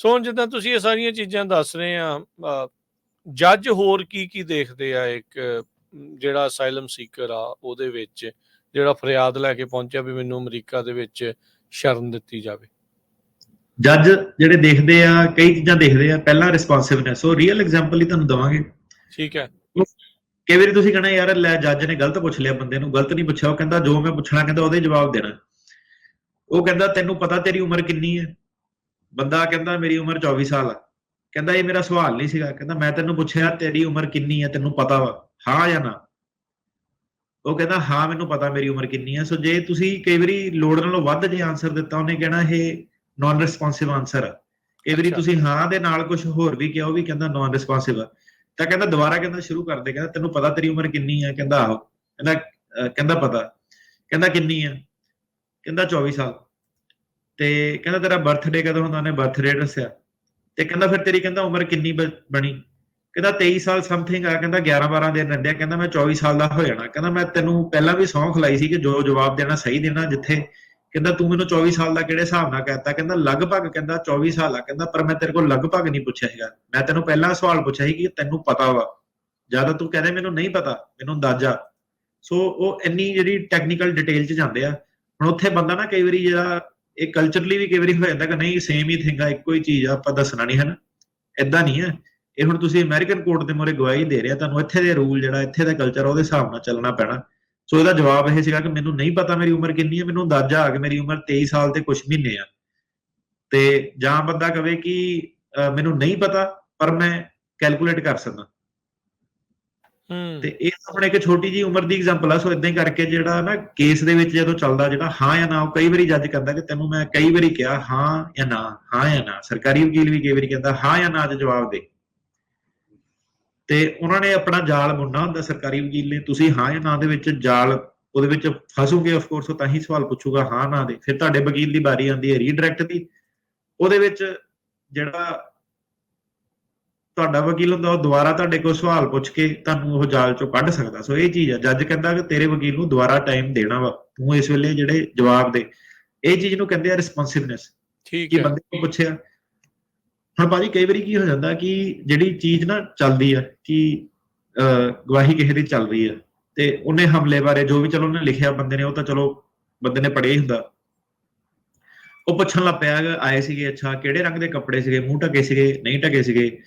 ਸੋ ਹੁਣ ਜਿੱਦਾਂ ਤੁਸੀਂ ਇਹ ਸਾਰੀਆਂ ਚੀਜ਼ਾਂ ਦੱਸ ਰਹੇ ਆ ਜੱਜ ਹੋਰ ਕੀ ਕੀ ਦੇਖਦੇ ਆ ਇੱਕ ਜਿਹੜਾ ਅਸਾਈਲਮ ਸੀਕਰ ਆ ਉਹਦੇ ਵਿੱਚ ਜਿਹੜਾ ਫਰਿਆਦ ਲੈ ਕੇ ਪਹੁੰਚਿਆ ਵੀ ਮੈਨੂੰ ਅਮਰੀਕਾ ਦੇ ਵਿੱਚ ਸ਼ਰਨ ਦਿੱਤੀ ਜਾਵੇ? ਜੱਜ ਜਿਹੜੇ ਦੇਖਦੇ ਆ ਕਈ ਚੀਜ਼ਾਂ ਦੇਖਦੇ ਆ ਪਹਿਲਾਂ ਰਿਸਪੌਂਸਿਵਨੈਸ ਉਹ ਰੀਅਲ ਐਗਜ਼ਾਮਪਲ ਹੀ ਤੁਹਾਨੂੰ ਦਵਾਂਗੇ। ਠੀਕ ਹੈ। ਕਈ ਵਾਰੀ ਤੁਸੀਂ ਕਹਣਾ ਯਾਰ ਲੈ ਜੱਜ ਨੇ ਗਲਤ ਪੁੱਛ ਲਿਆ ਬੰਦੇ ਨੂੰ ਗਲਤ ਨਹੀਂ ਪੁੱਛਿਆ ਉਹ ਕਹਿੰਦਾ ਜੋ ਮੈਂ ਪੁੱਛਣਾ ਕਹਿੰਦਾ ਉਹਦੇ ਜਵਾਬ ਦੇਣਾ। ਉਹ ਕਹਿੰਦਾ ਤੈਨੂੰ ਪਤਾ ਤੇਰੀ ਉਮਰ ਕਿੰਨੀ ਹੈ? ਬੰਦਾ ਕਹਿੰਦਾ ਮੇਰੀ ਉਮਰ 24 ਸਾਲ ਆ। ਕਹਿੰਦਾ ਇਹ ਮੇਰਾ ਸਵਾਲ ਨਹੀਂ ਸੀਗਾ। ਕਹਿੰਦਾ ਮੈਂ ਤੈਨੂੰ ਪੁੱਛਿਆ ਤੇਰੀ ਉਮਰ ਕਿੰਨੀ ਹੈ ਤੈਨੂੰ ਪਤਾ ਵਾ? ਹਾਂ ਜਾਂ ਨਾ? ਉਹ ਕਹਿੰਦਾ ਹਾਂ ਮੈਨੂੰ ਪਤਾ ਮੇਰੀ ਉਮਰ ਕਿੰਨੀ ਹੈ ਸੋ ਜੇ ਤੁਸੀਂ ਕਈ ਵਾਰੀ ਲੋੜ ਨਾਲੋਂ ਵੱਧ ਜੇ ਆਨਸਰ ਦਿੱਤਾ ਉਹਨੇ ਕਹਿਣਾ ਇਹ ਨਾਨ ਰਿਸਪੌਂਸਿਵ ਆਨਸਰ ਆ। ਕਈ ਵਾਰੀ। ਤੁਸੀਂ ਹਾਂ ਦੇ ਨਾਲ ਕੁਝ ਹੋਰ ਵੀ ਕਿਹਾ ਉਹ ਵੀ ਕਹਿੰਦਾ ਨਾਨ ਰਿਸਪੌਂਸਿਵ ਆ। ਤਾਂ ਕਹਿੰਦਾ ਦੁਬਾਰਾ ਕਹਿੰਦਾ ਸ਼ੁਰੂ ਕਰ ਦੇ। ਕਹਿੰਦਾ ਤੈਨੂੰ ਪਤਾ ਤੇਰੀ ਉਮਰ ਕਿੰਨੀ ਹੈ ਕਹਿੰਦਾ ਆਹੋ। ਕਹਿੰਦਾ ਕਹਿੰਦਾ ਪਤਾ। ਕਹਿੰਦਾ ਕਿੰਨੀ ਹੈ ਕਹਿੰਦਾ 24 ਸਾਲ। ਤੇ ਕਹਿੰਦਾ ਤੇਰਾ ਬਰਥਡੇ ਕਦੋਂ ਹੁੰਦਾ? ਉਹਨੇ ਬਰਥਡੇ ਦੱਸਿਆ। ਤੇ ਕਹਿੰਦਾ ਫਿਰ ਤੇਰੀ ਕਹਿੰਦਾ ਉਮਰ ਕਿੰਨੀ ਬਣੀ? ਕਹਿੰਦਾ 23 ਸਾਲ ਸਮਥਿੰਗ ਆ, ਕਹਿੰਦਾ 11 12 ਦਿਨ ਰਹਿੰਦੇ ਕਹਿੰਦਾ ਮੈਂ 24 ਸਾਲ ਦਾ ਹੋ ਜਾਣਾ। ਕਹਿੰਦਾ ਮੈਂ ਤੈਨੂੰ ਪਹਿਲਾਂ ਵੀ ਸੌਂ ਖਲਾਈ ਸੀ ਕਿ ਜੋ ਜਵਾਬ ਦੇਣਾ ਸਹੀ ਦੇਣਾ ਜਿੱਥੇ। ਕਹਿੰਦਾ ਤੂੰ ਮੈਨੂੰ 24 ਸਾਲ ਦਾ ਕਿਹੜੇ ਹਿਸਾਬ ਨਾਲ ਕਹਿਤਾ? ਕਹਿੰਦਾ ਲਗਭਗ ਕਹਿੰਦਾ 24 ਸਾਲ ਆ। ਕਹਿੰਦਾ ਪਰ ਮੈਂ ਤੇਰੇ ਕੋਲ ਲਗਭਗ ਨਹੀਂ ਪੁੱਛਿਆ ਹੈਗਾ ਮੈਂ ਤੈਨੂੰ ਪਹਿਲਾਂ ਸਵਾਲ ਪੁੱਛਿਆ ਸੀ ਕਿ ਤੈਨੂੰ ਪਤਾ ਵਾ। ਜ਼ਿਆਦਾ ਤੂੰ ਕਹਿੰਦੇ ਮੈਨੂੰ ਨਹੀਂ ਪਤਾ, ਮੈਨੂੰ ਅੰਦਾਜ਼ਾ। ਸੋ ਉਹ ਇੰਨੀ ਜਿਹੜੀ ਟੈਕਨੀਕਲ ਡਿਟੇਲ ਚ ਜਾਂਦੇ ਆ। ਹੁਣ ਉੱਥੇ ਬੰਦਾ ਨਾ ਕਈ ਵਾਰੀ ਜਿਹੜਾ ਇਹ ਕਲਚਰਲੀ ਵੀ ਕਈ ਵਾਰੀ ਹੋ ਜਾਂਦਾ ਕਿ ਨਹੀਂ ਸੇਮ ਹੀ ਥਿੰਗ ਆ, ਇੱਕੋ ਹੀ ਚੀਜ਼ ਆ, ਆਪਾਂ ਦੱਸਣਾ ਨਹੀਂ ਹੈ ਨਾ ਨਹੀਂ ਹੈ ਇਹ ਹੁਣ ਤੁਸੀਂ ਅਮਰੀਕਨ ਕੋਰਟ ਦੇ ਮੋਰੇ ਗਵਾਹੀ ਦੇ ਰਹੇ ਤੁਹਾਨੂੰ ਇੱਥੇ ਦੇ ਰੂਲ ਜਿਹੜਾ, ਇੱਥੇ ਦਾ ਕਲਚਰ ਉਹਦੇ ਹਿਸਾਬ ਨਾਲ ਚੱਲਣਾ ਪੈਣਾ। ਸੋ ਇਹਦਾ ਜਵਾਬ ਇਹ ਸੀਗਾ ਕਿ ਮੈਨੂੰ ਨਹੀਂ ਪਤਾ ਮੇਰੀ ਉਮਰ ਕਿੰਨੀ ਹੈ ਮੈਨੂੰ ਅੰਦਾਜ਼ਾ ਆ ਕਿ ਮੇਰੀ ਉਮਰ 23 ਸਾਲ ਤੇ ਕੁਝ ਮਹੀਨੇ ਆ। ਤੇ ਜਾਂ ਬੰਦਾ ਕਵੇ ਕਿ ਮੈਨੂੰ ਨਹੀਂ ਪਤਾ, ਪਰ ਮੈਂ ਕੈਲਕੂਲੇਟ ਕਰ ਸਕਦਾ। ਤੇ ਇਹ ਆਪਣੇ ਇੱਕ ਛੋਟੀ ਜੀ ਉਮਰ ਦੀ ਐਗਜ਼ਾਮਪਲ ਆ, ਸੋ ਇਦਾਂ ਹੀ ਕਰਕੇ ਜਿਹੜਾ ਨਾ ਕੇਸ ਦੇ ਵਿੱਚ ਜਦੋਂ ਚੱਲਦਾ ਜਿਹੜਾ ਹਾਂ ਜਾਂ ਨਾ, ਉਹ ਕਈ ਵਾਰੀ ਜੱਜ ਕਹਿੰਦਾ ਕਿ ਤੈਨੂੰ ਮੈਂ ਕਈ ਵਾਰੀ ਕਿਹਾ ਹਾਂ ਜਾਂ ਨਾ, ਹਾਂ ਜਾਂ ਨਾ। ਸਰਕਾਰੀ ਵਕੀਲ ਵੀ ਕਈ ਵਾਰੀ ਕਹਿੰਦਾ ਹਾਂ ਜਾਂ ਨਾ ਚ ਜਵਾਬ ਦੇ। ਤੇ ਉਹਨਾਂ ਨੇ ਆਪਣਾ ਜਾਲ ਬੁਣਨਾ ਹੁੰਦਾ ਸਰਕਾਰੀ ਵਕੀਲ ਨੇ, ਤੁਸੀਂ ਹਾਂ ਜਾਂ ਨਾ ਦੇ ਵਿੱਚ ਜਾਲ ਉਹਦੇ ਵਿੱਚ ਫਸੋਗੇ ਆਫ ਕੋਰਸ ਉਹ ਤਾਂ ਹੀ ਸਵਾਲ ਪੁੱਛੂਗਾ, ਹਾਂ, ਨਾ ਦੇ। ਫਿਰ ਤੁਹਾਡੇ ਵਕੀਲ ਦੀ ਵਾਰੀ ਆਉਂਦੀ ਹੈ ਰੀਡਾਇਰੈਕਟ ਦੀ। ਉਹਦੇ ਵਿੱਚ ਜਿਹੜਾ ਤੁਹਾਡਾ ਵਕੀਲ ਹੁੰਦਾ ਉਹ ਦੁਬਾਰਾ ਤੁਹਾਡੇ ਕੋਲ ਸਵਾਲ ਪੁੱਛ ਕੇ ਤੁਹਾਨੂੰ ਉਹ ਜਾਲ ਚੋਂ ਕੱਢ ਸਕਦਾ। ਸੋ ਇਹ ਚੀਜ਼ ਆ ਜੱਜ ਕਹਿੰਦਾ ਕਿ ਤੇਰੇ ਵਕੀਲ ਨੂੰ ਦੁਬਾਰਾ ਟਾਈਮ ਦੇਣਾ ਵਾ ਤੂੰ ਇਸ ਵੇਲੇ ਜਿਹੜੇ ਜਵਾਬ ਦੇ। ਇਹ ਚੀਜ਼ ਨੂੰ ਕਹਿੰਦੇ ਆ ਰਿਸਪੌਂਸਿਵਨੈਸ ਠੀਕ ਕਿ ਹੈ। ਬੰਦੇ ਨੂੰ ਪੁੱਛਿਆ। ਹੁਣ ਭਾਜੀ ਕਈ ਵਾਰੀ ਕੀ ਹੋ ਜਾਂਦਾ ਕਿ ਜਿਹੜੀ ਚੀਜ਼ ਨਾ ਚੱਲਦੀ ਆ ਕਿ ਗਵਾਹੀ ਕਿਸੇ ਦੀ ਚੱਲ ਰਹੀ ਆ ਤੇ ਉਹਨੇ ਹਮਲੇ ਬਾਰੇ ਜੋ ਵੀ ਚਲੋ ਉਹਨੇ ਲਿਖਿਆ ਬੰਦੇ ਨੇ ਉਹ ਤਾਂ ਚਲੋ ਬੰਦੇ ਨੇ ਪੜ੍ਹਿਆ ਹੀ ਹੁੰਦਾ। ਉਹ ਪੁੱਛਣ ਲੱਗ ਪਿਆ ਕਿ ਆਏ ਸੀਗੇ ਅੱਛਾ ਕਿਹੜੇ ਰੰਗ ਦੇ ਕੱਪੜੇ ਸੀਗੇ ਮੂੰਹ ਢਕੇ ਸੀਗੇ ਨਹੀਂ ਢਕੇ ਸੀਗੇ?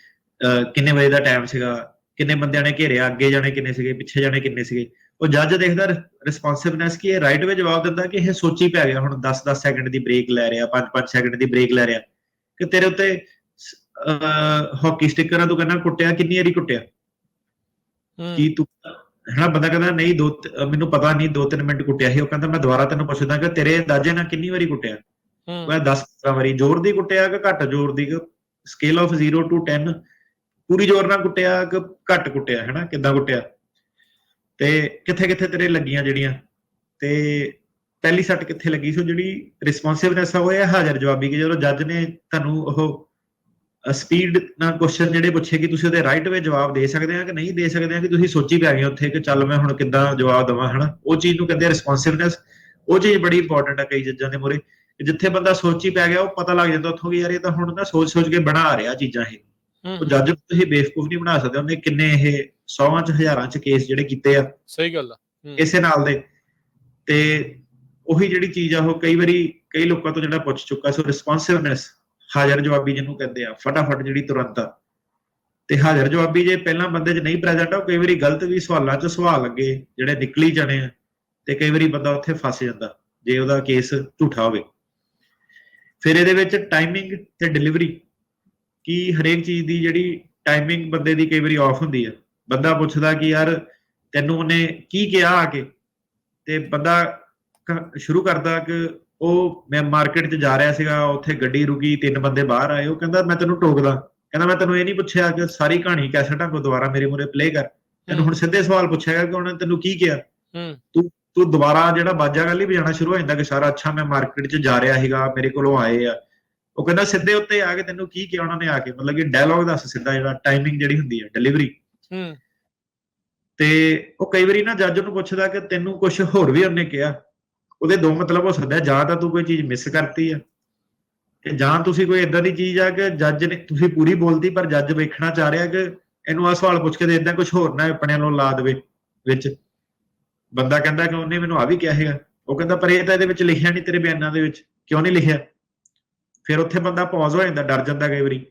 ਕਿੰਨੇ ਵਜੇ ਦਾ ਟਾਈਮ ਸੀਗਾ? ਕਿੰਨੇ ਬੰਦਿਆਂ ਨੇ ਘੇਰਿਆ? ਅੱਗੇ ਜਾਣੇ ਕਿੰਨੇ ਸੀਗੇ? ਪਿੱਛੇ ਜਾਣੇ ਕਿੰਨੇ ਸੀਗੇ? ਉਹ ਜੱਜ ਦੇਖਦਾ ਰਿਸਪੌਂਸਿਵਨੈਸ ਕਿ ਇਹ ਰਾਈਟ ਵੇ ਜਵਾਬ ਦਿੰਦਾ ਕਿ ਇਹ ਸੋਚੀ ਪੈ ਗਿਆ। ਹੁਣ 10-10 ਸੈਕਿੰਡ ਦੀ ਬ੍ਰੇਕ ਲੈ ਰਿਹਾ 5-5 ਸੈਕਿੰਡ ਦੀ ਬ੍ਰੇਕ ਲੈ ਰਿਹਾ। ਕਿ ਤੇਰੇ ਉੱਤੇ ਹਾਕੀ ਆ ਤੂੰ ਕਹਿੰਦਾ ਕੁੱਟਿਆ? ਕਿੰਨੀ ਵਾਰੀ ਕੁੱਟਿਆ? ਕੀ ਤੂੰ ਹਨਾ ਬੰਦਾ ਕਹਿੰਦਾ ਨਹੀਂ ਦੋ ਮੈਨੂੰ ਪਤਾ ਨਹੀਂ ਦੋ ਤਿੰਨ ਮਿੰਟ ਕੁੱਟਿਆ ਸੀ। ਉਹ ਕਹਿੰਦਾ ਮੈਂ ਦੁਬਾਰਾ ਤੈਨੂੰ ਪੁੱਛਦਾ ਕਿ ਤੇਰੇ ਅੰਦਾਜ਼ੇ ਨਾਲ ਕਿੰਨੀ ਵਾਰੀ ਕੁੱਟਿਆ? ਮੈਂ 10 15 ਵਾਰੀ। ਜ਼ੋਰ ਦੀ ਕੁੱਟਿਆ ਕਿ ਘੱਟ? ਜ਼ੋਰ ਦੀ ਸਕੇਲ ਆਫ 0 ਟੂ 10 ਪੂਰੀ ਜ਼ੋਰ ਨਾਲ ਕੁੱਟਿਆ ਕਿ ਘੱਟ ਕੁੱਟਿਆ, ਹੈਨਾ? ਕਿੱਦਾਂ ਕੁੱਟਿਆ? ਤੇ ਕਿੱਥੇ ਕਿੱਥੇ ਤੇਰੇ ਲੱਗੀਆਂ ਜਿਹੜੀਆਂ? ਤੇ ਪਹਿਲੀ ਸੱਟ ਕਿੱਥੇ ਲੱਗੀ ਸੋ ਜਿਹੜੀ ਰਿਸਪੌਂਸਿਵਨੈਸ ਆ, ਉਹ ਇਹ ਹਾਜ਼ਰ ਜਵਾਬੀ ਕਿ ਜਦੋਂ ਜੱਜ ਨੇ ਤੁਹਾਨੂੰ ਉਹ ਸਪੀਡ ਨਾਲ ਕੁਐਸਚਨ ਜਿਹੜੇ ਪੁੱਛੇ ਕਿ ਤੁਸੀਂ ਉਹਦੇ ਰਾਈਟ ਵੇ ਜਵਾਬ ਦੇ ਸਕਦੇ ਆ ਕਿ ਨਹੀਂ ਦੇ ਸਕਦੇ ਆ, ਕਿ ਤੁਸੀਂ ਸੋਚੀ ਪੈ ਗਏ ਉੱਥੇ ਕਿ ਚੱਲ ਮੈਂ ਹੁਣ ਕਿੱਦਾਂ ਜਵਾਬ ਦਵਾਂ, ਹਨਾ? ਉਹ ਚੀਜ਼ ਨੂੰ ਕਹਿੰਦੇ ਰਿਸਪੌਂਸਿਵਨੈਸ ਉਹ ਚੀਜ਼ ਬੜੀ ਇੰਪੋਰਟੈਂਟ ਆ ਕਈ ਜੱਜਾਂ ਦੇ ਮੂਹਰੇ। ਜਿੱਥੇ ਬੰਦਾ ਸੋਚੀ ਪੈ ਗਿਆ, ਉਹ ਪਤਾ ਲੱਗ ਜਾਂਦਾ ਉੱਥੋਂ ਕਿ ਯਾਰ ਇਹ ਤਾਂ ਹੁਣ ਨਾ ਸੋਚ ਸੋਚ ਕੇ ਬਣਾ ਰਿਹਾ ਚੀਜ਼ਾਂ ਇਹ। ਉਹ ਜੱਜ ਨੂੰ ਤੁਸੀਂ ਬੇਵਕੂਫ ਨਹੀਂ ਬਣਾ ਸਕਦੇ ਉਹਨੇ ਕਿੰਨੇ ਇਹ ਸੌਵਾਂ ਚ ਹਜ਼ਾਰਾਂ ਚ ਕੇਸ ਜਿਹੜੇ ਕੀਤੇ ਆ। ਸਹੀ ਗੱਲ ਆ ਇਸੇ ਨਾਲ ਦੇ। ਤੇ ਉਹੀ ਜਿਹੜੀ ਚੀਜ਼ ਆ ਉਹ ਕਈ ਵਾਰੀ ਕਈ ਲੋਕਾਂ ਤੋਂ ਜਿਹੜਾ ਪੁੱਛ ਚੁੱਕਾ ਸੋ ਰਿਸਪੌਂਸਿਵਨੈਸ ਹਾਜ਼ਰ ਜਵਾਬੀ ਜਿਹਨੂੰ ਕਹਿੰਦੇ ਆ ਫਟਾਫਟ ਜਿਹੜੀ ਤੁਰੰਤ ਆ। ਤੇ ਹਾਜ਼ਰ ਜਵਾਬੀ ਜੇ ਪਹਿਲਾਂ ਬੰਦੇ 'ਚ ਨਹੀਂ ਪ੍ਰੈਜ਼ੈਂਟ ਆ ਉਹ ਕਈ ਵਾਰੀ ਗਲਤ ਵੀ ਸਵਾਲਾਂ 'ਚ ਸਵਾਲ ਅੱਗੇ ਜਿਹੜੇ ਨਿਕਲੀ ਜਾਣੇ ਆ ਤੇ ਕਈ ਵਾਰੀ ਬੰਦਾ ਉੱਥੇ ਫਸ ਜਾਂਦਾ ਜੇ ਉਹਦਾ ਕੇਸ ਝੂਠਾ ਹੋਵੇ। ਫਿਰ ਇਹਦੇ ਵਿੱਚ ਟਾਈਮਿੰਗ ਤੇ ਡਿਲੀਵਰੀ ਕੀ ਹਰੇਕ ਚੀਜ਼ ਦੀ ਜਿਹੜੀ ਟਾਈਮਿੰਗ ਬੰਦੇ ਦੀ ਕਈ ਵਾਰੀ ਆਫ ਹੁੰਦੀ ਆ। ਬੰਦਾ ਪੁੱਛਦਾ ਕਿ ਯਾਰ ਤੈਨੂੰ ਉਹਨੇ ਕੀ ਕਿਹਾ ਆ ਕੇ? ਤੇ ਬੰਦਾ ਸ਼ੁਰੂ ਕਰਦਾ ਕਿ ਉਹ ਮੈਂ ਮਾਰਕੀਟ 'ਚ ਜਾ ਰਿਹਾ ਸੀਗਾ ਉੱਥੇ ਗੱਡੀ ਰੁਕੀ ਤਿੰਨ ਬੰਦੇ ਬਾਹਰ ਆਏ ਉਹ ਕਹਿੰਦਾ ਮੈਂ ਤੈਨੂੰ ਟੋਕਦਾ। ਕਹਿੰਦਾ ਮੈਂ ਤੈਨੂੰ ਇਹ ਨਹੀਂ ਪੁੱਛਿਆ ਕਿ ਸਾਰੀ ਕਹਾਣੀ ਕੈਸਟਾਂ ਕੋ ਦੁਬਾਰਾ ਮੇਰੇ ਮੂਰੇ ਪਲੇ ਕਰ। ਤੈਨੂੰ ਹੁਣ ਸਿੱਧੇ ਸਵਾਲ ਪੁੱਛਿਆ ਕਿ ਉਹਨੇ ਤੈਨੂੰ ਕੀ ਕਿਹਾ? ਹੂੰ। ਤੂੰ ਦੁਬਾਰਾ ਜਿਹੜਾ ਬਾਜਾ ਗੱਲ ਹੀ ਵਜਾਣਾ ਸ਼ੁਰੂ ਹੋ ਜਾਂਦਾ ਕਿ ਸਾਰਾ ਅੱਛਾ ਮੈਂ ਮਾਰਕੀਟ 'ਚ ਜਾ ਰਿਹਾ ਸੀਗਾ ਮੇਰੇ ਕੋਲੋਂ ਆਏ ਆ। ਉਹ ਕਹਿੰਦਾ ਸਿੱਧੇ ਉੱਤੇ ਆ ਕੇ ਤੈਨੂੰ ਕੀ ਕਿਹਾ ਉਹਨਾਂ ਨੇ ਆ ਕੇ? ਮਤਲਬ ਕਿ ਡਾਇਲੌਗ ਦੱਸ ਸਿੱਧਾ ਜਿਹੜਾ ਟਾਈਮਿੰਗ ਜਿਹੜੀ ਹੁੰਦੀ ਹੈ ਡਿਲੀਵਰੀ ਹੂੰ। ਤੇ ਉਹ ਕਈ ਵਾਰੀ ਨਾ ਜੱਜ ਨੂੰ ਪੁੱਛਦਾ ਕਿ ਤੈਨੂੰ ਕੁਝ ਹੋਰ ਵੀ ਉਹਨੇ ਕਿਹਾ। ਉਹਦੇ ਦੋ ਮਤਲਬ ਹੋ ਸਕਦਾ ਜਾਂ ਤਾਂ ਤੂੰ ਕੋਈ ਚੀਜ਼ ਮਿਸ ਕਰਤੀ ਆ ਕਿ ਜਾਂ ਤੁਸੀਂ ਕੋਈ ਇਦਾਂ ਦੀ ਚੀਜ਼ ਆ ਕਿ ਜੱਜ ਨੇ ਤੁਸੀਂ ਪੂਰੀ ਬੋਲਤੀ ਪਰ ਜੱਜ ਵੇਖਣਾ ਚਾਹ ਰਿਹਾ ਕਿ ਇਹਨੂੰ ਆ ਸਵਾਲ ਪੁੱਛ ਕੇ ਦੇ ਇਦਾਂ ਕੁਝ ਹੋਰ ਨਾ ਆਪਣੇ ਵੱਲੋਂ ਲਾ ਦੇਵੇ ਵਿੱਚ। ਬੰਦਾ ਕਹਿੰਦਾ ਕਿ ਉਹਨੇ ਮੈਨੂੰ ਆ ਵੀ ਕਿਹਾ ਹੈਗਾ ਉਹ ਕਹਿੰਦਾ ਪਰ ਇਹ ਤਾਂ ਇਹਦੇ ਵਿੱਚ ਲਿਖਿਆ ਨਹੀਂ ਤੇਰੇ ਬਿਆਨਾਂ ਦੇ ਵਿੱਚ। ਕਿਉਂ ਨਹੀਂ ਲਿਖਿਆ? ਫਿਰ ਉੱਥੇ ਬੰਦਾ ਪੌਜ਼ ਹੋ ਜਾਂਦਾ, ਡਰ ਜਾਂਦਾ ਕਈ ਵਾਰੀ।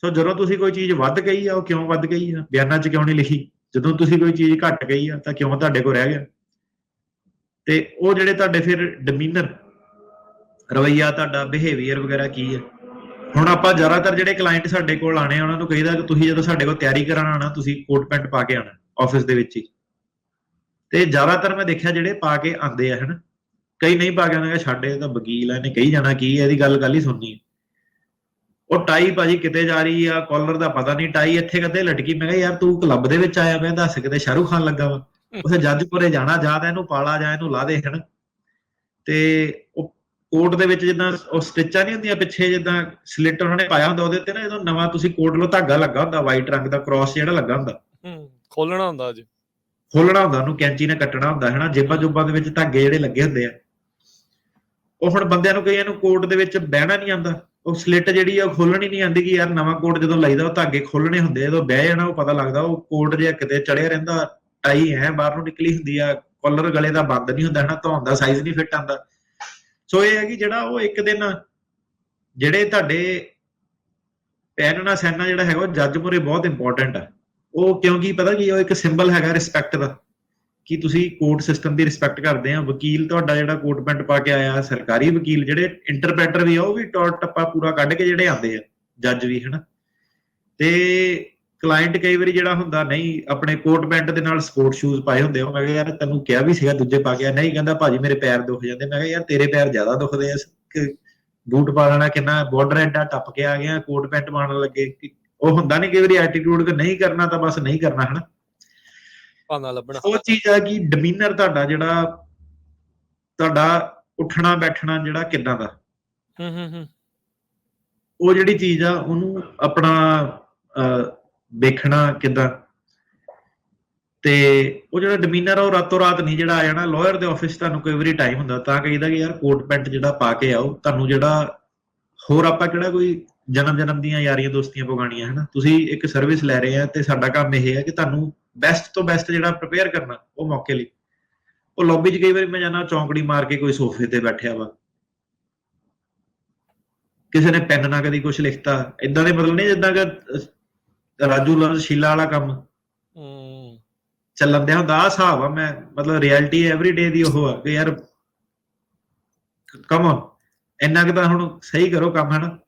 ਸੋ ਜਦੋਂ ਤੁਸੀਂ ਕੋਈ ਚੀਜ਼ ਵੱਧ ਕਹੀ ਆ, ਉਹ ਕਿਉਂ ਵੱਧ ਕਹੀ ਆ? ਬਿਆਨਾਂ 'ਚ ਕਿਉਂ ਨਹੀਂ ਲਿਖੀ? ਜਦੋਂ ਤੁਸੀਂ ਕੋਈ ਚੀਜ਼ ਘੱਟ ਕਹੀ ਆ, ਤਾਂ ਕਿਉਂ ਤੁਹਾਡੇ ਕੋਲ ਰਹਿ ਗਿਆ? ਤੇ ਉਹ ਜਿਹੜੇ ਤੁਹਾਡੇ ਫਿਰ ਡਿਮੀਨਰ ਰਵਈਆ ਤੁਹਾਡਾ ਬਿਹੇਵੀਅਰ ਵਗੈਰਾ ਕੀ ਹੈ ਹੁਣ ਆਪਾਂ ਜ਼ਿਆਦਾਤਰ ਜਿਹੜੇ ਕਲਾਇੰਟ ਸਾਡੇ ਕੋਲ ਆਣੇ ਆ, ਉਹਨਾਂ ਨੂੰ ਕਹੀਦਾ ਕਿ ਤੁਸੀਂ ਜਦੋਂ ਸਾਡੇ ਕੋਲ ਤਿਆਰੀ ਕਰਨ ਆਣਾ ਤੁਸੀਂ ਕੋਟ ਪੈਂਟ ਪਾ ਕੇ ਆਣਾ ਆਫਿਸ ਦੇ ਵਿੱਚ ਹੀ। ਤੇ ਜ਼ਿਆਦਾਤਰ ਮੈਂ ਦੇਖਿਆ ਜਿਹੜੇ ਪਾ ਕੇ ਆਂਦੇ ਆ, ਹਨ? ਕਈ ਨਹੀਂ ਪਾ ਕੇ ਆਉਂਦੇ ਛੱਡ ਇਹ ਤਾਂ ਵਕੀਲ ਆ ਇਹਨੇ ਕਹੀ ਜਾਣਾ ਕੀ ਹੈ ਇਹਦੀ ਗੱਲ ਗੱਲ ਹੀ ਸੁਣਨੀ। ਉਹ ਟਾਈ ਭਾਜੀ ਕਿਤੇ ਜਾ ਰਹੀ ਆ ਕਾਲਰ ਦਾ ਪਤਾ ਨਹੀਂ ਟਾਈ ਇੱਥੇ ਕਦੇ ਲਟਕੀ ਮੈਂ ਕਿਹਾ ਯਾਰ ਤੂੰ ਕਲੱਬ ਦੇ ਵਿੱਚ ਆਇਆ ਪਿਆ ਦੱਸ ਕਿਤੇ ਸ਼ਾਹਰੁਖ ਖਾਨ ਲੱਗਾ ਵਾ। ਉਸੇ ਜੱਜਪੁਰੇ ਜਾਣਾ ਜਾਂ ਤਾਂ ਇਹਨੂੰ ਪਾਲਾ ਜਾਂ ਇਹਨੂੰ ਲਾ ਦੇ ਹਨ ਤੇ ਉਹ ਕੋਟ ਦੇ ਵਿੱਚ ਜਿੱਦਾਂ ਉਹ ਸਟਿਚਾਂ ਨਹੀਂ ਹੁੰਦੀਆਂ ਪਿੱਛੇ ਜਿੱਦਾਂ ਸਲਿੱਟ ਉਹਨਾਂ ਨੇ ਪਾਇਆ ਹੁੰਦਾ ਉਹਦੇ ਉੱਤੇ ਨਾ ਜਦੋਂ ਨਵਾਂ ਤੁਸੀਂ ਕੋਟ ਲੋ ਧਾਗਾ ਲੱਗਾ ਹੁੰਦਾ ਵਾਈਟ ਰੰਗ ਦਾ ਕ੍ਰਾਸ ਜਿਹੜਾ ਲੱਗਾ ਹੁੰਦਾ। ਹੂੰ ਖੋਲਣਾ ਹੁੰਦਾ ਅੱਜ। ਖੋਲਣਾ ਹੁੰਦਾ ਉਹਨੂੰ ਕੈਂਚੀ ਨਾਲ ਕੱਟਣਾ ਹੁੰਦਾ ਹੈ ਨਾ ਜੇਬਾਂ ਜੁਬਾਂ ਦੇ ਵਿੱਚ ਧਾਗੇ ਜਿਹੜੇ ਲੱਗੇ ਹੁੰਦੇ ਆ। ਉਹ ਹੁਣ ਬੰਦਿਆਂ ਨੂੰ ਕਈਆਂ ਨੂੰ ਕੋਰਟ ਦੇ ਵਿੱਚ ਬਹਿਣਾ ਨਹੀਂ ਆਉਂਦਾ। ਉਹ ਸਲਿੱਟ ਜਿਹੜੀ ਆ, ਉਹ ਖੋਲਣੀ ਨਹੀਂ ਆਉਂਦੀ ਕਿ ਯਾਰ ਨਵਾਂ ਕੋਟ ਜਦੋਂ ਲਾਈਦਾ, ਉਹ ਧਾਗੇ ਖੋਲਣੇ ਹੁੰਦੇ ਜਦੋਂ ਬਹਿ ਜਾਣਾ, ਉਹ ਪਤਾ ਲੱਗਦਾ ਉਹ ਕੋਟ ਜਿਹਾ ਕਿਤੇ ਚੜਿਆ ਰਹਿੰਦਾ, ਟਾਈ ਐ ਬਾਹਰ ਨੂੰ ਨਿਕਲੀ ਹੁੰਦੀ ਆ ਕਾਲਰ ਗਲੇ ਦਾ ਬੰਦ ਨਹੀਂ ਹੁੰਦਾ ਹੈ ਨਾ ਧੌਣ ਦਾ ਸਾਈਜ਼ ਨਹੀਂ ਫਿੱਟ ਆਉਂਦਾ। ਸੋ ਇਹ ਹੈ ਕਿ ਜਿਹੜਾ ਉਹ ਇੱਕ ਦਿਨ ਜਿਹੜੇ ਤੁਹਾਡੇ ਪਹਿਨਣਾ ਸਹਿਨਾ ਜਿਹੜਾ ਹੈਗਾ, ਉਹ ਜੱਜ ਮੁਰੇ ਬਹੁਤ ਇੰਪੋਰਟੈਂਟ ਆ। ਉਹ ਕਿਉਂਕਿ ਪਤਾ ਕੀ ਉਹ ਇੱਕ ਸਿੰਬਲ ਹੈਗਾ ਰਿਸਪੈਕਟ ਦਾ। ਕਿ ਤੁਸੀਂ ਕੋਰਟ ਸਿਸਟਮ ਦੀ ਰਿਸਪੈਕਟ ਕਰਦੇ ਆ? ਵਕੀਲ ਤੁਹਾਡਾ ਜਿਹੜਾ ਕੋਟ ਪੈਂਟ ਪਾ ਕੇ ਆਇਆ, ਸਰਕਾਰੀ ਵਕੀਲ ਜਿਹੜੇ ਇੰਟਰਪ੍ਰੀਟਰ ਵੀ ਆ, ਉਹ ਵੀ ਟੌਰ ਟੱਪਾ ਪੂਰਾ ਕੱਢ ਕੇ ਜਿਹੜੇ ਆਉਂਦੇ ਆ, ਜੱਜ ਵੀ, ਹਨਾ? ਤੇ ਕਲਾਇੰਟ ਕਈ ਵਾਰੀ ਜਿਹੜਾ ਹੁੰਦਾ, ਨਹੀਂ, ਆਪਣੇ ਕੋਟ ਪੈਂਟ ਦੇ ਨਾਲ ਸਪੋਰਟ ਸ਼ੂਜ਼ ਪਾਏ ਹੁੰਦੇ ਆ, ਉਹ ਮੈਂ ਕਿਹਾ, ਯਾਰ, ਤੈਨੂੰ ਕਿਹਾ ਵੀ ਸੀਗਾ ਦੂਜੇ ਪਾ ਕੇ ਨਹੀਂ, ਕਹਿੰਦਾ, ਭਾਜੀ, ਮੇਰੇ ਪੈਰ ਦੁਖ ਜਾਂਦੇ। ਮੈਂ ਕਿਹਾ, ਯਾਰ, ਤੇਰੇ ਪੈਰ ਜ਼ਿਆਦਾ ਦੁਖਦੇ ਆ। ਬੂਟ ਪਾ ਲੈਣਾ, ਕਿੰਨਾ ਬਾਰਡਰ ਐਡਾ ਟੱਪ ਕੇ ਆ ਗਿਆ ਕੋਟ ਪੈਂਟ ਪਾਉਣ ਲੱਗੇ। ਉਹ ਹੁੰਦਾ ਨਹੀਂ ਕਈ ਵਾਰੀ ਐਟੀਟਿਊਡ ਕਿ ਨਹੀਂ ਕਰਨਾ ਤਾਂ ਬਸ ਨਹੀਂ ਕਰਨਾ, ਹਨਾ? ਭਾਨਾ ਲੱਭਣਾ। ਉਹ ਚੀਜ਼ ਆ ਕਿ ਡਿਮੀਨਰ ਤੁਹਾਡਾ ਜਿਹੜਾ ਤੁਹਾਡਾ ਉੱਠਣਾ ਬੈਠਣਾ ਜਿਹੜਾ ਕਿੱਦਾਂ ਦਾ। ਹੂੰ ਹੂੰ ਹੂੰ। ਉਹ ਜਿਹੜੀ ਚੀਜ਼ ਆ ਉਹਨੂੰ ਆਪਣਾ ਵੇਖਣਾ ਕਿੱਦਾਂ। ਤੇ ਉਹ ਜਿਹੜਾ ਡਿਮੀਨਰ ਆ ਉਹ ਰਾਤੋਂ ਰਾਤ ਨਹੀਂ ਜਿਹੜਾ ਆ ਜਾਣਾ ਲਾਇਰ ਦੇ ਆਫਿਸ ਤੁਹਾਨੂੰ ਕਈ ਵਾਰੀ ਟਾਈਮ ਹੁੰਦਾ ਤਾਂ ਕਹੀਦਾ ਕਿ ਯਾਰ ਕੋਟ ਪੈਂਟ ਜਿਹੜਾ ਪਾ ਕੇ ਆਓ ਤੁਹਾਨੂੰ ਜਿਹੜਾ ਹੋਰ ਆਪਾਂ ਕਿਹੜਾ ਕੋਈ ਜਨਮ ਜਨਮ ਦੀਆਂ ਯਾਰੀਆਂ ਦੋਸਤੀਆਂ ਪਗਾਣੀਆਂ ਹਨਾ? ਤੁਸੀਂ ਇੱਕ ਸਰਵਿਸ ਲੈ ਰਹੇ ਆ ਤੇ ਸਾਡਾ ਕੰਮ ਇਹ ਹੈ ਕਿ ਤੁਹਾਨੂੰ ਬੈਸਟ ਤੋਂ ਬੈਸਟ ਜਿਹੜਾ ਪ੍ਰਪੇਅਰ ਕਰਨਾ ਉਹ ਮੌਕੇ ਲਈ। ਉਹ ਲੌਬੀ 'ਚ ਕਈ ਵਾਰੀ ਮੈਂ ਜਾਣਾ ਚੌਂਕੜੀ ਮਾਰ ਕੇ ਕੋਈ ਸੋਫੇ ਤੇ ਬੈਠਿਆ ਵਾ। ਕਿਸੇ ਨੇ ਪੈਨ ਨਾਲ ਕਦੀ ਕੁਝ ਲਿਖਤਾ। ਇਦਾਂ ਦੇ ਮਤਲਬ ਨਹੀਂ ਜਿੱਦਾਂ ਕਿ ਰਾਜੂ ਲਫ਼ਜ਼ ਸ਼ੀਲਾ ਵਾਲਾ ਕੰਮ। ਹੂੰ। ਚੱਲਣ ਦਿਆ ਹੁੰਦਾ ਆ ਹਿਸਾਬ ਆ ਮੈਂ ਮਤਲਬ ਰਿਐਲਿਟੀ ਐਵਰੀਡੇ ਦੀ ਉਹ ਆ ਕਿ ਯਾਰ ਕਮ ਔਨ ਇੰਨਾ ਕਿ ਤਾਂ ਹੁਣ ਸਹੀ ਕਰੋ ਕੰਮ ਹੈ ਨਾ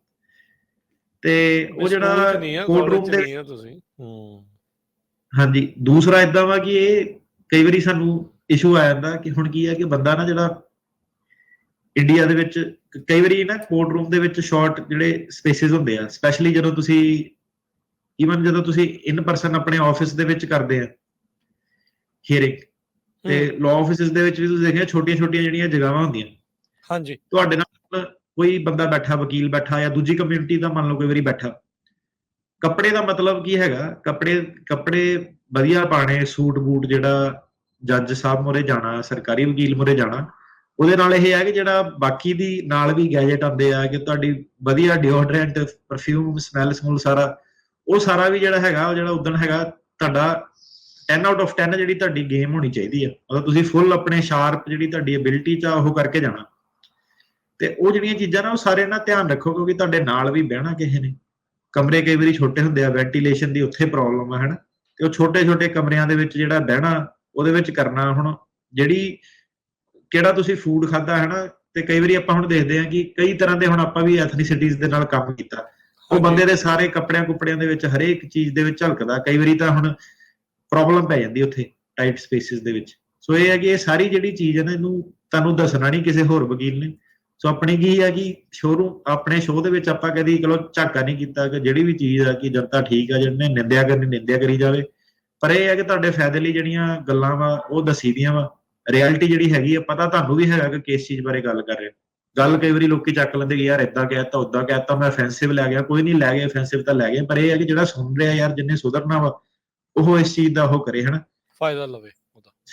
ਤੇ ਉਹ ਜਿਹੜਾ ਕੋਰਟ ਰੂਮ ਦੇ ਤੁਸੀਂ। ਹੂੰ। ਹਾਂਜੀ ਦੂਸਰਾ ਇਦਾਂ ਵਾ ਕਿ ਇਹ ਕਈ ਵਾਰੀ ਸਾਨੂੰ ਇਸ਼ੂ ਆ ਜਾਂਦਾ ਕਿ ਹੁਣ ਕੀ ਹੈ ਕਿ ਬੰਦਾ ਨਾ ਜਿਹੜਾ ਇੰਡੀਆ ਦੇ ਵਿੱਚ ਕਈ ਵਾਰੀ ਨਾ ਕੋਰਟ ਰੂਮ ਦੇ ਵਿੱਚ ਸ਼ਾਰਟ ਜਿਹੜੇ ਸਪੇਸਿਸ ਹੁੰਦੇ ਆ ਸਪੈਸ਼ਲੀ ਜਦੋਂ ਤੁਸੀਂ ਈਵਨ ਜਦੋਂ ਤੁਸੀਂ ਇਨ ਪਰਸਨ ਆਪਣੇ ਆਫਿਸ ਦੇ ਵਿੱਚ ਕਰਦੇ ਆ ਹੀਅਰਿੰਗ ਤੇ ਲਾਅ ਆਫਿਸਿਸ ਦੇ ਵਿੱਚ ਵੀ ਤੁਸੀਂ ਦੇਖਿਆ ਛੋਟੀਆਂ ਛੋਟੀਆਂ ਜਿਹੜੀਆਂ ਜਗ੍ਹਾਵਾਂ ਹੁੰਦੀਆਂ। ਹਾਂਜੀ। ਤੁਹਾਡੇ ਨਾਲ ਕੋਈ ਬੰਦਾ ਬੈਠਾ ਵਕੀਲ ਬੈਠਾ ਜਾਂ ਦੂਜੀ ਕਮਿਊਨਿਟੀ ਦਾ ਮੰਨ ਲਓ ਕੋਈ ਵਾਰੀ ਬੈਠਾ ਕੱਪੜੇ ਦਾ ਮਤਲਬ ਕੀ ਹੈਗਾ? ਕੱਪੜੇ ਕੱਪੜੇ ਵਧੀਆ ਪਾਣੇ ਸੂਟ ਬੂਟ ਜਿਹੜਾ ਜੱਜ ਸਾਹਿਬ ਮੋਰੇ ਜਾਣਾ, ਸਰਕਾਰੀ ਵਕੀਲ ਮੋਰੇ ਜਾਣਾ, ਉਹਦੇ ਨਾਲ ਇਹ ਹੈ ਕਿ ਜਿਹੜਾ ਬਾਕੀ ਦੀ ਨਾਲ ਵੀ ਗੈਜਟ ਆਉਂਦੇ ਆ, ਕਿ ਤੁਹਾਡੀ ਵਧੀਆ ਡਿਓਡਰੈਂਟ ਪਰਫਿਊਮ ਸਮੈਲ ਸਮੂਲ ਸਾਰਾ, ਉਹ ਸਾਰਾ ਵੀ ਜਿਹੜਾ ਹੈਗਾ, ਉਹ ਜਿਹੜਾ ਉਦਣ ਹੈਗਾ, ਤੁਹਾਡਾ 10 ਆਊਟ ਆਫ 10 ਜਿਹੜੀ ਤੁਹਾਡੀ ਗੇਮ ਹੋਣੀ ਚਾਹੀਦੀ ਹੈ ਮਤਲਬ ਤੁਸੀਂ ਫੁੱਲ ਆਪਣੇ ਸ਼ਾਰਪ ਜਿਹੜੀ ਤੁਹਾਡੀ ਐਬਿਲਿਟੀ ਚ ਆ, ਉਹ ਕਰਕੇ ਜਾਣਾ। ਤੇ ਉਹ ਜਿਹੜੀਆਂ ਚੀਜ਼ਾਂ ਨਾ, ਉਹ ਸਾਰੇ ਨਾ ਧਿਆਨ ਰੱਖੋ, ਕਿਉਂਕਿ ਤੁਹਾਡੇ ਨਾਲ ਵੀ ਬਹਿਣਾ ਕਿਸੇ ਨੇ। ਕਮਰੇ ਕਈ ਵਾਰੀ ਛੋਟੇ ਹੁੰਦੇ ਆ ਵੈਂਟੀਲੇਸ਼ਨ ਦੀ ਉੱਥੇ ਪ੍ਰੋਬਲਮ ਆ ਹਨਾ? ਤੇ ਉਹ ਛੋਟੇ ਛੋਟੇ ਕਮਰਿਆਂ ਦੇ ਵਿੱਚ ਜਿਹੜਾ ਬਹਿਣਾ ਉਹਦੇ ਵਿੱਚ ਕਰਨਾ ਹੁਣ ਜਿਹੜੀ ਕਿਹੜਾ ਤੁਸੀਂ ਫੂਡ ਖਾਦਾ ਹੈ ਤੇ ਕਈ ਵਾਰੀ ਆਪਾਂ ਹੁਣ ਦੇਖਦੇ ਆ ਕਿ ਕਈ ਤਰ੍ਹਾਂ ਦੇ ਹੁਣ ਆਪਾਂ ਵੀ ਐਥਨੀਸਿਟੀਜ਼ ਦੇ ਨਾਲ ਕੰਮ ਕੀਤਾ। ਉਹ ਬੰਦੇ ਦੇ ਸਾਰੇ ਕੱਪੜਿਆਂ ਕੁਪੜਿਆਂ ਦੇ ਵਿੱਚ ਹਰੇਕ ਚੀਜ਼ ਦੇ ਵਿੱਚ ਝਲਕਦਾ ਕਈ ਵਾਰੀ ਤਾਂ ਹੁਣ ਪ੍ਰੋਬਲਮ ਪੈ ਜਾਂਦੀ ਉੱਥੇ ਟਾਈਟ ਸਪੇਸਿਸ ਦੇ ਵਿੱਚ। ਸੋ ਇਹ ਹੈ ਕਿ ਇਹ ਸਾਰੀ ਜਿਹੜੀ ਚੀਜ਼ ਹੈ ਨਾ ਇਹਨੂੰ ਤੁਹਾਨੂੰ ਦੱਸਣਾ ਨਹੀਂ ਕਿਸੇ ਹੋਰ ਵਕੀਲ ਨੇ। ਸੋ ਆਪਣੀ ਕੀ ਹੈ ਕਿ ਸ਼ੋਰੂਮ ਆਪਣੇ ਸ਼ੋਅ ਦੇ ਵਿੱਚ ਆਪਾਂ ਕਦੀ ਚਲੋ ਝਾਕਾ ਨਹੀਂ ਕੀਤਾ ਕਿ ਜਿਹੜੀ ਵੀ ਚੀਜ਼ ਆ ਕਿ ਜਨਤਾ ਠੀਕ ਆ, ਜਿਹਨੇ ਨਿੰਦਿਆ ਕਰਨੀ, ਨਿੰਦਿਆ ਕਰੀ ਜਾਵੇ। ਪਰ ਇਹ ਹੈ ਕਿ ਤੁਹਾਡੇ ਫਾਇਦੇ ਲਈ ਜਿਹੜੀਆਂ ਗੱਲਾਂ ਵਾ, ਉਹ ਦਸੀ ਵਾ। ਰਿਐਲਿਟੀ ਜਿਹੜੀ ਹੈਗੀ ਆ, ਪਤਾ ਤੁਹਾਨੂੰ ਵੀ ਹੈਗਾ ਕਿ ਕਿਸ ਚੀਜ਼ ਬਾਰੇ ਗੱਲ ਕਰ ਰਹੇ ਗੱਲ ਕਈ ਵਾਰੀ ਲੋਕੀ ਚੱਕ ਲੈਂਦੇ ਕਿ ਯਾਰ ਇਦਾਂ ਕਹਿਤਾ ਉਦਾਂ ਕਹਿਤਾ, ਮੈਂ ਅਫੈਂਸਿਵ ਲੈ ਗਿਆ, ਕੋਈ ਨਹੀਂ ਲੈ ਗਿਆ ਅਫੈਂਸਿਵ ਤਾਂ ਲੈ ਗਿਆ ਪਰ ਇਹ ਹੈ ਕਿ ਜਿਹੜਾ ਸੁਣ ਰਿਹਾ ਯਾਰ ਜਿੰਨੇ ਸੁਧਰਨਾ ਵਾ, ਉਹ ਇਸ ਚੀਜ਼ ਦਾ ਉਹ ਕਰੇ, ਹਨਾ? ਫਾਇਦਾ ਲਵੇ।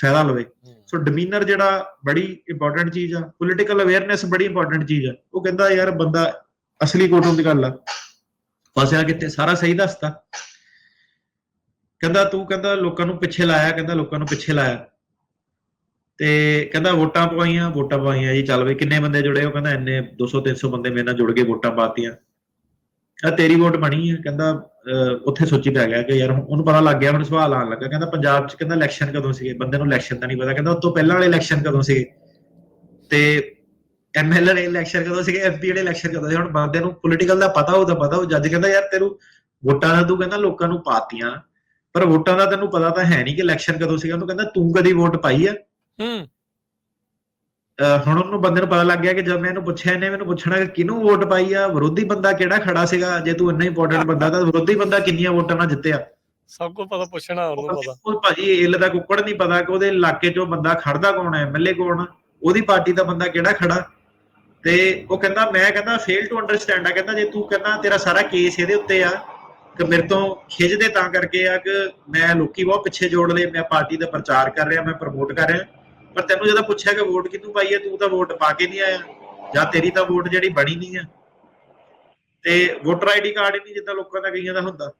ਫਾਇਦਾ ਲਵੇ। ਸੋ ਡਿਮੀਨਰ ਜਿਹੜਾ ਬੜੀ ਇੰਪੋਰਟੈਂਟ ਚੀਜ਼ ਆ। ਪੋਲੀਟੀਕਲ ਅਵੇਅਰਨੈਸ ਬੜੀ ਇੰਪੋਰਟੈਂਟ ਚੀਜ਼ ਆ। ਉਹ ਕਹਿੰਦਾ ਯਾਰ ਬੰਦਾ ਅਸਲੀ ਕੋਟੋਂ ਦੀ ਗੱਲ ਆ। ਫਸਿਆ ਕਿੱਥੇ? ਸਾਰਾ ਸਹੀ ਦੱਸਤਾ। ਕਹਿੰਦਾ ਤੂੰ ਕਹਿੰਦਾ ਲੋਕਾਂ ਨੂੰ ਪਿੱਛੇ ਲਾਇਆ। ਕਹਿੰਦਾ ਲੋਕਾਂ ਨੂੰ ਪਿੱਛੇ ਲਾਇਆ। ਤੇ ਕਹਿੰਦਾ ਵੋਟਾਂ ਪਵਾਈਆਂ ਵੋਟਾਂ ਪਵਾਈਆਂ ਜੀ। ਚੱਲ ਬਈ ਕਿੰਨੇ ਬੰਦੇ ਜੁੜੇ ਉਹ ਕਹਿੰਦਾ ਇੰਨੇ 200 300 ਬੰਦੇ ਮੇਰੇ ਨਾਲ ਜੁੜ ਕੇ ਵੋਟਾਂ ਪਾਤੀਆਂ। ਆ ਤੇਰੀ ਵੋਟ ਬਣੀ ਹੈ ਕਹਿੰਦਾ ਉੱਥੇ ਸੋਚੀ ਪੈ ਗਿਆ ਕਿ ਯਾਰ ਉਹਨੂੰ ਪਤਾ ਲੱਗ ਗਿਆ ਹੁਣ ਸਵਾਲ ਆਉਣ ਲੱਗਾ। ਕਹਿੰਦਾ ਪੰਜਾਬ 'ਚ ਕਹਿੰਦਾ ਇਲੈਕਸ਼ਨ ਕਦੋਂ ਸੀਗੇ? ਬੰਦੇ ਨੂੰ ਇਲੈਕਸ਼ਨ ਦਾ ਨਹੀਂ ਪਤਾ। ਕਹਿੰਦਾ ਉਸ ਤੋਂ ਪਹਿਲਾਂ ਵਾਲੇ ਇਲੈਕਸ਼ਨ ਕਦੋਂ ਸੀਗੇ? ਤੇ ਐਮਐਲਏ ਦੇ ਇਲੈਕਸ਼ਨ ਕਦੋਂ ਸੀਗੇ? ਐਮਪੀ ਦੇ ਇਲੈਕਸ਼ਨ ਕਦੋਂ ਸੀ ਹੁਣ ਬੰਦੇ ਨੂੰ ਪੋਲੀਟੀਕਲ ਦਾ ਪਤਾ ਉਹਦਾ ਪਤਾ ਉਹ ਜੱਜ ਕਹਿੰਦਾ, ਯਾਰ ਤੈਨੂੰ ਵੋਟਾਂ ਦਾ ਤੂੰ ਕਹਿੰਦਾ ਲੋਕਾਂ ਨੂੰ ਪਾਤੀਆਂ। ਪਰ ਵੋਟਾਂ ਦਾ ਤੈਨੂੰ ਪਤਾ ਤਾਂ ਹੈ ਨਹੀਂ ਕਿ ਇਲੈਕਸ਼ਨ ਕਦੋਂ ਸੀਗਾ। ਉਹਨੂੰ ਕਹਿੰਦਾ, ਤੂੰ ਕਦੀ ਵੋਟ ਪਾਈ ਆ? ਹੂੰ। ਹੁਣ ਉਹਨੂੰ ਬੰਦੇ ਨੂੰ ਪਤਾ ਲੱਗ ਗਿਆ ਕਿ ਜਦ ਮੈਂ ਇਹਨੂੰ ਪੁੱਛਿਆ ਇਹਨੇ ਮੈਨੂੰ ਪੁੱਛਣਾ ਕਿ ਕਿਹਨੂੰ ਵੋਟ ਪਾਈ ਆ? ਵਿਰੋਧੀ ਬੰਦਾ ਕਿਹੜਾ ਖੜਾ ਸੀਗਾ? ਜੇ ਤੂੰ ਇੰਨਾ ਇੰਪੋਰਟੈਂਟ ਬੰਦਾ ਤਾਂ ਵਿਰੋਧੀ ਬੰਦਾ ਕਿੰਨੀਆਂ ਵੋਟਾਂ ਨਾਲ ਜਿੱਤਿਆ? ਸਭ ਕੁਝ ਪਤਾ ਪੁੱਛਣਾ ਉਹਨੂੰ ਪਤਾ। ਉਹ ਭਾਜੀ ਇੱਲ ਦਾ ਕੁੱਕੜ ਨਹੀਂ ਪਤਾ ਕਿ ਉਹਦੇ ਇਲਾਕੇ 'ਚੋਂ ਬੰਦਾ ਖੜਦਾ ਕੌਣ ਹੈ ਐਮਐਲਏ ਕੌਣ? ਉਹਦੀ ਪਾਰਟੀ ਦਾ ਬੰਦਾ ਕਿਹੜਾ ਖੜਾ? ਤੇ ਉਹ ਕਹਿੰਦਾ ਮੈਂ ਕਹਿੰਦਾ ਫੇਲ ਟੂ ਅੰਡਰਸਟੈਂਡ ਆ। ਕਹਿੰਦਾ ਜੇ ਤੂੰ ਕਹਿੰਦਾ ਤੇਰਾ ਸਾਰਾ ਕੇਸ ਇਹਦੇ ਉੱਤੇ ਆ ਕਿ ਮੇਰੇ ਤੋਂ ਖਿੱਚਦੇ ਤਾਂ ਕਰਕੇ ਆ ਕਿ ਮੈਂ ਲੋਕੀ ਬਹੁਤ ਪਿੱਛੇ ਜੋੜ ਲਏ ਮੈਂ ਪਾਰਟੀ ਦਾ ਪ੍ਰਚਾਰ ਕਰ ਰਿਹਾ ਮੈਂ ਪ੍ਰਮੋਟ ਕਰ ਰਿਹਾ। ਪਰ ਤੈਨੂੰ ਜਦੋਂ ਪੁੱਛਿਆ ਕਿ ਵੋਟ ਕਿਹਨੂੰ ਪਾਈ ਹੈ ਤੂੰ ਤਾਂ ਵੋਟ ਪਾ ਕੇ ਨਹੀਂ ਆਇਆ। ਜਾਂ ਤੇਰੀ ਤਾਂ ਵੋਟ ਜਿਹੜੀ ਬਣੀ ਨਹੀਂ ਆ ਤੇ ਵੋਟਰ ਆਈਡੀ ਕਾਰਡ ਹੀ ਨਹੀਂ ਜਿੱਦਾਂ ਲੋਕਾਂ ਦਾ ਕਈਆਂ ਦਾ ਹੁੰਦਾ।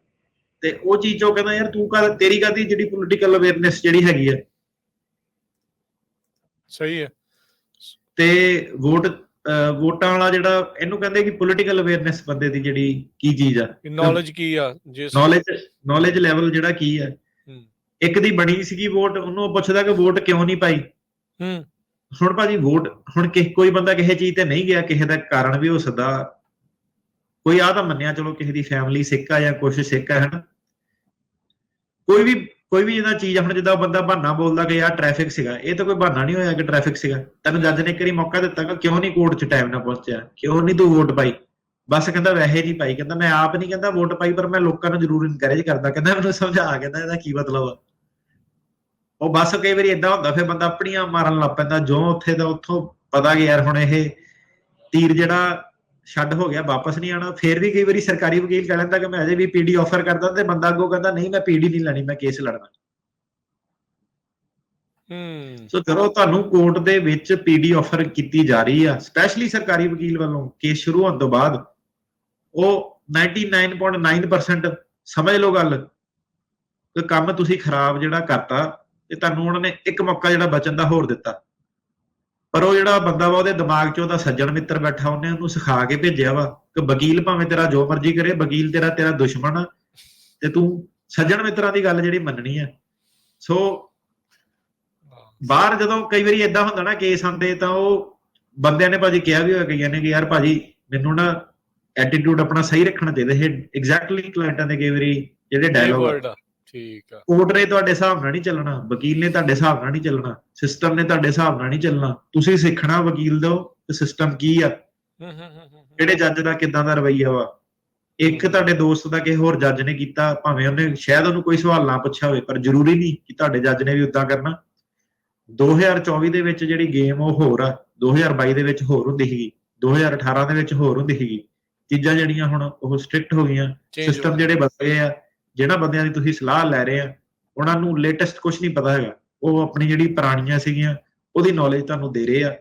ਤੇ ਉਹ ਚੀਜ਼ ਉਹ ਕਹਿੰਦਾ ਯਾਰ ਤੂੰ ਕਾ ਤੇਰੀ ਕਾਦੀ ਜਿਹੜੀ ਪੋਲੀਟੀਕਲ ਅਵੇਅਰਨੈਸ ਜਿਹੜੀ ਹੈਗੀ ਆ ਸਹੀ ਹੈ। ਤੇ ਵੋਟ ਵੋਟਾਂ ਵਾਲਾ ਜਿਹੜਾ ਇਹਨੂੰ ਕਹਿੰਦੇ ਕਿ ਪੋਲੀਟੀਕਲ ਅਵੇਅਰਨੈਸ ਬੰਦੇ ਦੀ ਜਿਹੜੀ ਕੀ ਚੀਜ਼ ਆ। ਨੌਲੇਜ ਕੀ ਆ ਜੇ ਨੌਲੇਜ ਨੌਲੇਜ ਲੈਵਲ ਜਿਹੜਾ ਕੀ ਆ। ਹੂੰ। ਇੱਕ ਦੀ ਬਣੀ ਸੀਗੀ ਵੋਟ ਉਹਨੂੰ ਉਹ ਪੁੱਛਦਾ ਕਿ ਵੋਟ ਕਿਉਂ ਨਹੀਂ ਪਾਈ? ਹੂੰ। ਹੁਣ ਭਾਜੀ ਵੋਟ, ਹੁਣ ਕਿ, ਕੋਈ ਬੰਦਾ ਕਿਸੇ ਚੀਜ਼ ਤੇ ਨਹੀਂ ਗਿਆ, ਕਿਸੇ ਦਾ ਕਾਰਨ ਵੀ ਹੋ ਸਕਦਾ। ਕੋਈ ਆ ਤਾਂ ਮੰਨਿਆ, ਚਲੋ ਕਿਸੇ ਦੀ ਫੈਮਿਲੀ ਸਿੱਖ ਆ ਜਾਂ ਕੁਛ ਸਿੱਖ ਆ, ਹਨਾ। ਕੋਈ ਵੀ ਕੋਈ ਵੀ ਜਿਹਦਾ ਚੀਜ਼ ਹੁਣ ਜਿੱਦਾਂ ਬੰਦਾ ਬਹਾਨਾ ਬੋਲਦਾ ਕਿ ਯਾਰ ਟ੍ਰੈਫਿਕ ਸੀਗਾ। ਇਹ ਤਾਂ ਕੋਈ ਬਹਾਨਾ ਨਹੀਂ ਹੋਇਆ ਕਿ ਟ੍ਰੈਫਿਕ ਸੀਗਾ। ਤੈਨੂੰ ਜੱਜ ਨੇ ਇੱਕ ਵਾਰੀ ਮੌਕਾ ਦਿੱਤਾ ਕਿ ਕਿਉਂ ਨਹੀਂ ਕੋਰਟ 'ਚ ਟਾਈਮ ਨਾਲ ਪਹੁੰਚਿਆ? ਕਿਉਂ ਨਹੀਂ ਤੂੰ ਵੋਟ ਪਾਈ? ਬਸ ਕਹਿੰਦਾ ਵੈਸੇ ਨਹੀਂ ਪਾਈ। ਕਹਿੰਦਾ ਮੈਂ ਆਪ ਨਹੀਂ ਕਹਿੰਦਾ ਵੋਟ ਪਾਈ, ਪਰ ਮੈਂ ਲੋਕਾਂ ਨੂੰ ਜ਼ਰੂਰ ਇਨਕਰੇਜ ਕਰਦਾ। ਕਹਿੰਦਾ ਮੈਨੂੰ ਸਮਝਾ, ਕਹਿੰਦਾ ਇਹਦਾ ਕੀ ਮਤਲਬ ਆ? ਉਹ ਬਸ ਕਈ ਵਾਰੀ ਇਦਾਂ ਹੁੰਦਾ ਫਿਰ ਬੰਦਾ ਆਪਣੀਆਂ ਮਾਰਨ ਲੱਗ ਪੈਂਦਾ ਜੋ ਉੱਥੇ ਦਾ ਉੱਥੋਂ ਪਤਾ ਕਿ ਯਾਰ ਹੁਣ ਇਹ ਤੀਰ ਜਿਹੜਾ ਛੱਡ ਹੋ ਗਿਆ ਵਾਪਸ ਨਹੀਂ ਆਣਾ ਫਿਰ ਵੀ ਕਈ ਵਾਰੀ ਸਰਕਾਰੀ ਵਕੀਲ ਕਹਿ ਲੈਂਦਾ ਕਿ ਮੈਂ ਅਜੇ ਵੀ ਪੀਡੀ ਆਫਰ ਕਰਦਾ ਤੇ ਬੰਦਾ ਅੱਗੋਂ ਕਹਿੰਦਾ ਨਹੀਂ ਮੈਂ ਪੀਡੀ ਨਹੀਂ ਲੈਣੀ ਮੈਂ ਕੇਸ ਲੜਨਾ। ਹੂੰ। ਸੋ ਜਦੋਂ ਤੁਹਾਨੂੰ ਕੋਰਟ ਦੇ ਵਿੱਚ ਪੀਡੀ ਆਫਰ ਕੀਤੀ ਜਾ ਰਹੀ ਆ ਸਪੈਸ਼ਲੀ ਸਰਕਾਰੀ ਵਕੀਲ ਵੱਲੋਂ ਕੇਸ ਸ਼ੁਰੂ ਹੋਣ ਤੋਂ ਬਾਅਦ ਉਹ 99.9% ਸਮਝ ਲਓ ਗੱਲ ਕਿ ਕੰਮ ਤੁਸੀਂ ਖਰਾਬ ਜਿਹੜਾ ਕਰਤਾ ਤੇ ਤੁਹਾਨੂੰ ਉਹਨਾਂ ਨੇ ਇੱਕ ਮੌਕਾ ਜਿਹੜਾ ਬਚਣ ਦਾ ਹੋਰ ਦਿੱਤਾ। ਪਰ ਉਹ ਜਿਹੜਾ ਬੰਦਾ ਵਾ ਉਹਦੇ ਦਿਮਾਗ 'ਚ ਉਹਦਾ ਸੱਜਣ ਮਿੱਤਰ ਬੈਠਾ ਉਹਨੇ ਉਹਨੂੰ ਸਿਖਾ ਕੇ ਭੇਜਿਆ ਵਾ ਕਿ ਵਕੀਲ ਭਾਵੇਂ ਤੇਰਾ ਜੋ ਮਰਜ਼ੀ ਕਰੇ ਵਕੀਲ ਤੇਰਾ ਤੇਰਾ ਦੁਸ਼ਮਣ ਆ ਤੇ ਤੂੰ ਸੱਜਣ ਮਿੱਤਰਾਂ ਦੀ ਗੱਲ ਜਿਹੜੀ ਮੰਨਣੀ ਆ। ਸੋ ਬਾਹਰ ਜਦੋਂ ਕਈ ਵਾਰੀ ਇਦਾਂ ਹੁੰਦਾ ਨਾ ਕੇਸ ਆਉਂਦੇ ਤਾਂ ਉਹ ਬੰਦਿਆਂ ਨੇ ਭਾਜੀ ਕਿਹਾ ਵੀ ਹੋਇਆ ਕਈਆਂ ਨੇ ਕਿ ਯਾਰ ਭਾਜੀ ਮੈਨੂੰ ਨਾ ਐਟੀਟਿਊਡ ਆਪਣਾ ਸਹੀ ਰੱਖਣਾ ਚਾਹੀਦਾ ਹੈ ਐਗਜ਼ੈਕਟਲੀ ਕਲਾਇੰਟਾਂ ਦੇ ਕਈ ਵਾਰੀ ਜਿਹੜੇ ਡਾਇਲੋਗ ਠੀਕ ਆ। ਕੋਰਟ ਨੇ ਤੁਹਾਡੇ ਹਿਸਾਬ ਨਾਲ ਨਹੀਂ ਚੱਲਣਾ। ਵਕੀਲ ਨੇ ਤੁਹਾਡੇ ਹਿਸਾਬ ਨਾਲ ਨਹੀਂ ਚੱਲਣਾ। ਸਿਸਟਮ ਨੇ ਤੁਹਾਡੇ ਹਿਸਾਬ ਨਾਲ ਨਹੀਂ ਚੱਲਣਾ। ਤੁਸੀਂ ਸਿੱਖਣਾ ਵਕੀਲ ਦਾ ਤੇ ਸਿਸਟਮ ਕੀ ਆ? ਕਿਹੜੇ ਜੱਜ ਦਾ ਕਿਦਾਂ ਦਾ ਰਵਈਆ ਵਾ? ਇੱਕ ਤੁਹਾਡੇ ਦੋਸਤ ਦਾ ਕਿਸੇ ਹੋਰ ਜੱਜ ਨੇ ਕੀਤਾ ਭਾਵੇਂ ਉਹਨੇ ਸ਼ਾਇਦ ਉਹਨੂੰ ਕੋਈ ਸਵਾਲ ਨਾ ਪੁੱਛਿਆ ਹੋਵੇ ਪਰ ਜ਼ਰੂਰੀ ਨਹੀਂ ਕਿ ਤੁਹਾਡੇ ਜੱਜ ਨੇ ਵੀ ਉਦਾਂ ਕਰਨਾ। 2024 ਦੇ ਵਿੱਚ ਜਿਹੜੀ ਗੇਮ ਉਹ ਹੋਰ ਆ। 2022 ਦੇ ਵਿੱਚ ਹੋਰ ਹੁੰਦੀ ਸੀਗੀ। 2018 ਦੇ ਵਿੱਚ ਹੋਰ ਹੁੰਦੀ ਸੀਗੀ। ਚੀਜ਼ਾਂ ਜਿਹੜੀਆਂ ਹੁਣ ਉਹ ਸਟ੍ਰਿਕਟ ਹੋ ਗਈਆਂ। ਸਿਸਟਮ ਜਿਹੜੇ ਬਦਲ ਗਏ ਆ ਜਿਹੜਾ ਬੰਦਿਆਂ ਦੀ ਤੁਸੀਂ ਸਲਾਹ ਲੈ ਰਹੇ ਆ, ਉਹਨਾਂ ਨੂੰ ਲੇਟੈਸਟ ਕੁਝ ਨਹੀਂ ਪਤਾ ਹੈਗਾ। ਉਹ ਆਪਣੀ ਜਿਹੜੀ ਪੁਰਾਣੀਆਂ ਸੀਗੀਆਂ, ਉਹਦੀ ਨੌਲੇਜ ਤੁਹਾਨੂੰ ਦੇ ਰਹੇ ਆ।